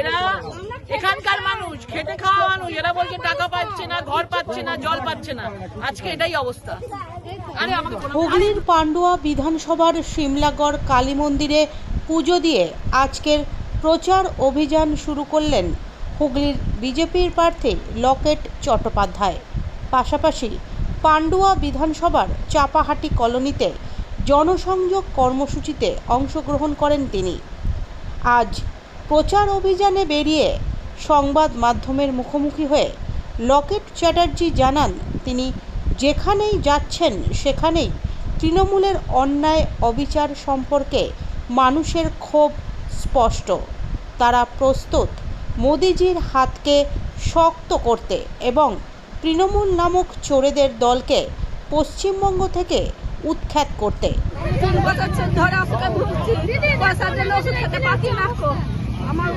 এরা এখানকার মানুষ, খেটে খাওয়া মানুষ, এরা বলছে টাকা পাচ্ছে না, ঘর পাচ্ছে না, জল পাচ্ছে না। আজকে এটাই অবস্থা। হুগলির পান্ডুয়া বিধানসভার সিমলাগড় কালী মন্দিরে পুজো দিয়ে আজকের প্রচার অভিযান শুরু করলেন হুগলির বিজেপির প্রার্থী লকেট চট্টোপাধ্যায়। পাশাপাশি পান্ডুয়া বিধানসভার চাপাহাটি কলোনিতে জনসংযোগ কর্মসূচিতে অংশগ্রহণ করেন তিনি। আজ প্রচার অভিযানে বেরিয়ে সংবাদ মাধ্যমের মুখোমুখি হয়ে লকেট চ্যাটার্জি জানান তিনি, যেখানেই যাচ্ছেন, সেখানেই তৃণমূলের অন্যায় অবিচার সম্পর্কে মানুষের ক্ষোভ স্পষ্ট। তারা প্রস্তুত মোদিজির হাতকে শক্ত করতে এবং তৃণমূল নামক চোরেদের দলকে পশ্চিমবঙ্গ থেকে উৎখাত করতে। আমার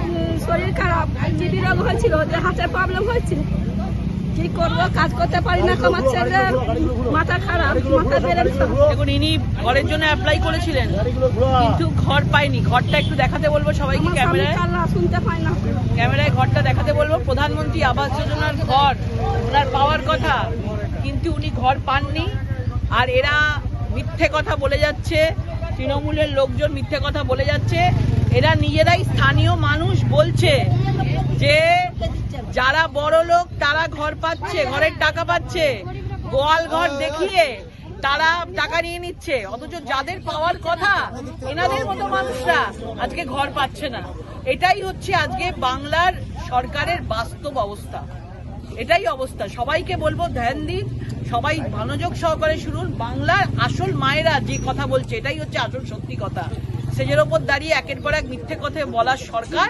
শরীর খারাপ টিবি রোগ হয়েছিল যে হার্টের প্রবলেম হয়েছে। কি করব কাজ করতে পারি না তোমার ছেলে মাথা খারাপ মাথা বেড়ে দেখুন ইনি ঘরের জন্য অ্যাপ্লাই করেছিলেন কিন্তু ঘর পাইনি ঘরটা একটু দেখাতে বলব সবাইকে আমার ক্যামেরায়। শুনতে পাই না। ক্যামেরায় ঘরটা দেখাতে বলব প্রধানমন্ত্রী আবাস যোজনার ঘর ওনার পাওয়ার কথা কিন্তু উনি ঘর পাননি। আর এরা মিথ্যে কথা বলে যাচ্ছে তৃণমূলের লোকজন মিথ্যে কথা বলে যাচ্ছে। এরা নিজেরাই স্থানীয় মানুষ বলছে যে যারা বড় লোক তারা ঘর পাচ্ছে, ঘরের টাকা পাচ্ছে। গোয়াল ঘর দেখিয়ে তারা টাকা নিয়ে নিচ্ছে। অথচ যাদের পাওয়ার কথা, এনাদের মতো মানুষরা আজকে ঘর পাচ্ছে না। এটাই হচ্ছে আজকে বাংলার সরকারের বাস্তব অবস্থা। এটাই অবস্থা। সবাইকে বলব ধ্যান দিন, সবাই মনোযোগ সহকারে শুনুন। বাংলার আসল মায়েরা যে কথা বলছে, এটাই হচ্ছে আসল সত্যি কথা। সেজের ওপর দাঁড়িয়ে একের পর এক মিথ্যে কথা বলার সরকার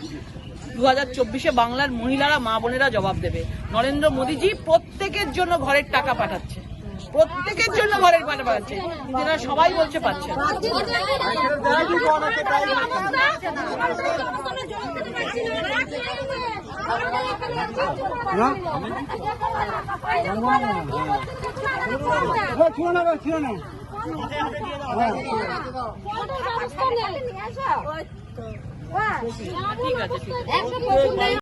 দু হাজার চব্বিশে বাংলার মহিলারা, মা বোনেরা জবাব দেবে। নরেন্দ্র মোদীজি প্রত্যেকের জন্য ঘরের টাকা পাঠাচ্ছে। প্রত্যেকের জন্য ঘরের টাকা পাঠাচ্ছে। কিন্তু সবাই বলছে পাচ্ছে না। ঠিক আছে ঠিক আছে।